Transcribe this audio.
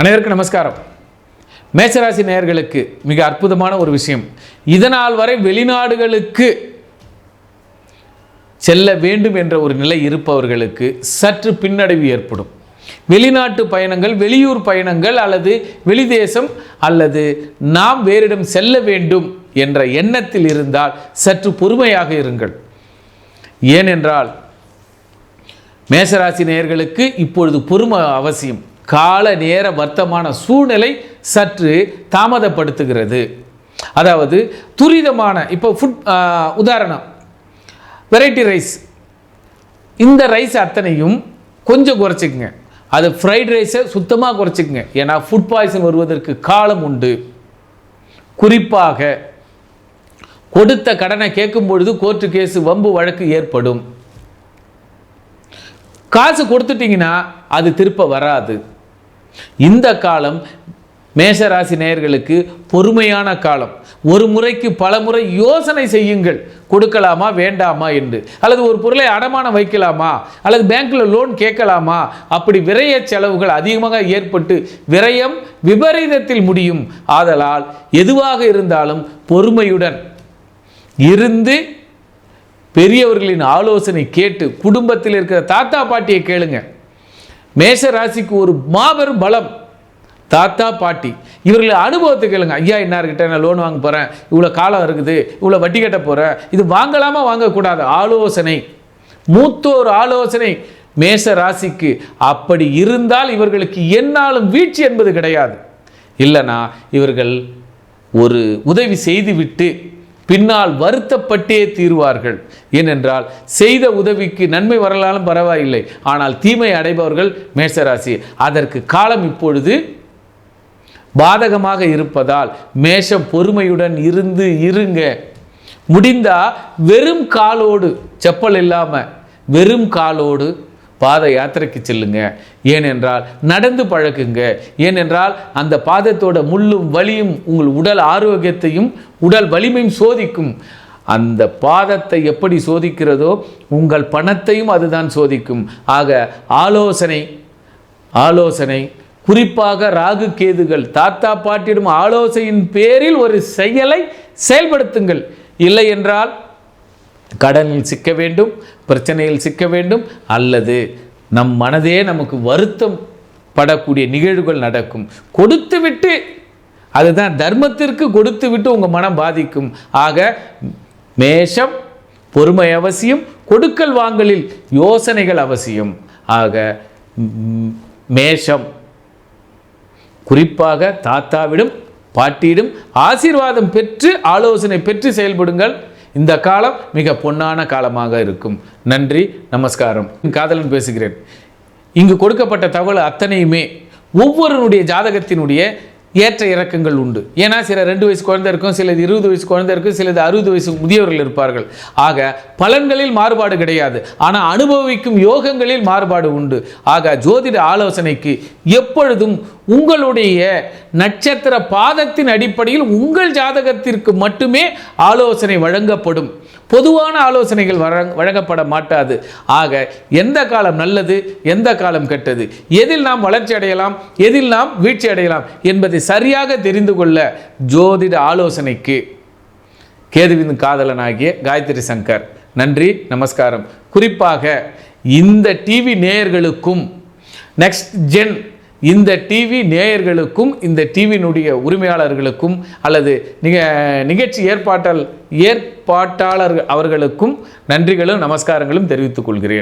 அனைவருக்கும் நமஸ்காரம். மேசராசி நேயர்களுக்கு மிக அற்புதமான ஒரு விஷயம். இதனால் வரை வெளிநாடுகளுக்கு செல்ல வேண்டும் என்ற ஒரு நிலை இருப்பவர்களுக்கு சற்று பின்னடைவு ஏற்படும். வெளிநாட்டு பயணங்கள் வெளியூர் பயணங்கள் அல்லது வெளிதேசம் அல்லது நாம் வேறிடம் செல்ல வேண்டும் என்ற எண்ணத்தில் இருந்தால் சற்று பொறுமையாக இருங்கள். ஏனென்றால் மேசராசி நேயர்களுக்கு இப்பொழுது பொறுமை அவசியம். கால நேர வர்த்தமான சூழ்நிலை சற்று தாமதப்படுத்துகிறது. அதாவது துரிதமான இப்போ ஃபுட் உதாரணம் வெரைட்டி ரைஸ் இந்த ரைஸ் அத்தனையும் கொஞ்சம் குறைச்சிக்கங்க. அது ஃப்ரைட் ரைஸை சுத்தமாக குறைச்சிக்கங்க. ஏன்னா ஃபுட் பாய்சன் வருவதற்கு காலம் உண்டு. குறிப்பாக கொடுத்த கடனை கேட்கும் பொழுது கோர்ட்டு கேஸ் வம்பு வழக்கு ஏற்படும். காசு கொடுத்துட்டிங்கன்னா அது திருப்ப வராது. இந்த காலம் மேஷராசி நேயர்களுக்கு பொறுமையான காலம். ஒரு முறைக்கு பல முறை யோசனை செய்யுங்கள். கொடுக்கலாமா வேண்டாமா என்று. அல்லது ஒரு பொருளை அடமானம் வைக்கலாமா? அல்லது பேங்க்கில் லோன் கேட்கலாமா? அப்படி விரைய செலவுகள் அதிகமாக ஏற்பட்டு விரயம் விபரீதத்தில் முடியும். ஆதலால் எதுவாக இருந்தாலும் பொறுமையுடன் இருந்து பெரியவர்களின் ஆலோசனை கேட்டு குடும்பத்தில் இருக்கிற தாத்தா பாட்டியை கேளுங்கள் மேஷ ராசிக்கு ஒரு மாபெரும் பலம். தாத்தா பாட்டி இவர்களை அனுபவத்தை கேளுங்க. ஐயா இன்னார்கிட்ட நான் லோன் வாங்க போகிறேன் இவ்வளோ காலம் இருக்குது. இவ்வளோ வட்டி கட்ட போகிறேன் இது வாங்கலாமா வாங்கக்கூடாது? ஆலோசனை. மூத்தோர் ஆலோசனை. மேஷ ராசிக்கு அப்படி இருந்தால் இவர்களுக்கு என்னாலும் வீழ்ச்சி என்பது கிடையாது. இல்லைனா இவர்கள் ஒரு உதவி செய்துவிட்டு பின்னால் வருத்தப்பட்டே தீர்வார்கள். ஏனென்றால் செய்த உதவிக்கு நன்மை வரலாலும் பரவாயில்லை. ஆனால் தீமை அடைபவர்கள் மேஷராசி. அதற்கு காலம் இப்பொழுது பாதகமாக இருப்பதால் மேஷம் பொறுமையுடன் இருந்து இருங்க. முடிந்தா வெறும் காலோடு செப்பல் இல்லாமல் வெறும் காலோடு பாத யாத்திரைக்கு செல்லுங்க. ஏனென்றால் நடந்து பழக்குங்க ஏனென்றால் அந்த பாதத்தோட முள்ளும் வலியும் உங்கள் உடல் ஆரோக்கியத்தையும் உடல் வலிமையும் சோதிக்கும். அந்த பாதத்தை எப்படி சோதிக்கிறதோ உங்கள் பணத்தையும் அதுதான் சோதிக்கும். ஆக ஆலோசனை ஆலோசனை. குறிப்பாக ராகு கேதுகள் தாத்தா பாட்டிடும் ஆலோசனையின் பேரில் ஒரு செயலை செயல்படுத்துங்கள். இல்லை என்றால் கடனில் சிக்க வேண்டும். பிரச்சனையில் சிக்க வேண்டும் அல்லது நம் மனதே நமக்கு வருத்தம் படக்கூடிய நிகழ்வுகள் நடக்கும். கொடுத்து விட்டு அதுதான் தர்மத்திற்கு கொடுத்து விட்டு உங்கள் மனம் பாதிக்கும். ஆக மேஷம் பொறுமை அவசியம் கொடுக்கல் வாங்கலில் யோசனைகள் அவசியம். ஆக மேஷம் குறிப்பாக தாத்தாவிடம் பாட்டியிடம் ஆசீர்வாதம் பெற்று ஆலோசனை பெற்று செயல்படுங்கள். இந்த காலம் மிக பொன்னான காலமாக இருக்கும். நன்றி நமஸ்காரம். காதலன் பேசுகிறேன். இங்கு கொடுக்கப்பட்ட தகவல் அத்தனையுமே ஒவ்வொருனுடைய ஜாதகத்தினுடைய ஏற்ற இறக்கங்கள் உண்டு. ஏன்னா சில ரெண்டு வயசு குழந்தை இருக்கும் சிலது இருபது வயசு குழந்தை இருக்கும் சிலது அறுபது வயசு முதியவர்கள் இருப்பார்கள். ஆக பலன்களில் மாறுபாடு கிடையாது. ஆனால் அனுபவிக்கும் யோகங்களில் மாறுபாடு உண்டு. ஆக ஜோதிட ஆலோசனைக்கு எப்பொழுதும் உங்களுடைய நட்சத்திர பாதத்தின் அடிப்படையில் உங்கள் ஜாதகத்திற்கு மட்டுமே ஆலோசனை வழங்கப்படும். பொதுவான ஆலோசனைகள் வழங்கப்பட மாட்டாது. ஆக எந்த காலம் நல்லது எந்த காலம் கெட்டது எதில் நாம் வளர்ச்சி அடையலாம் எதில் நாம் வீழ்ச்சி அடையலாம் என்பதை சரியாக தெரிந்து கொள்ள ஜோதிட ஆலோசனைக்கு கேதுவின் காதலனாகிய காயத்ரி சங்கர் நன்றி நமஸ்காரம். குறிப்பாக இந்த டிவி நேயர்களுக்கும் நெக்ஸ்ட் ஜென் இந்த டிவி நேயர்களுக்கும் இந்த டிவியினுடைய உரிமையாளர்களுக்கும் அல்லது நிக நிகழ்ச்சி ஏற்பாட்டால் ஏற்பாட்டாளர் அவர்களுக்கும் நன்றிகளும் நமஸ்காரங்களும் தெரிவித்துக் கொள்கிறேன்.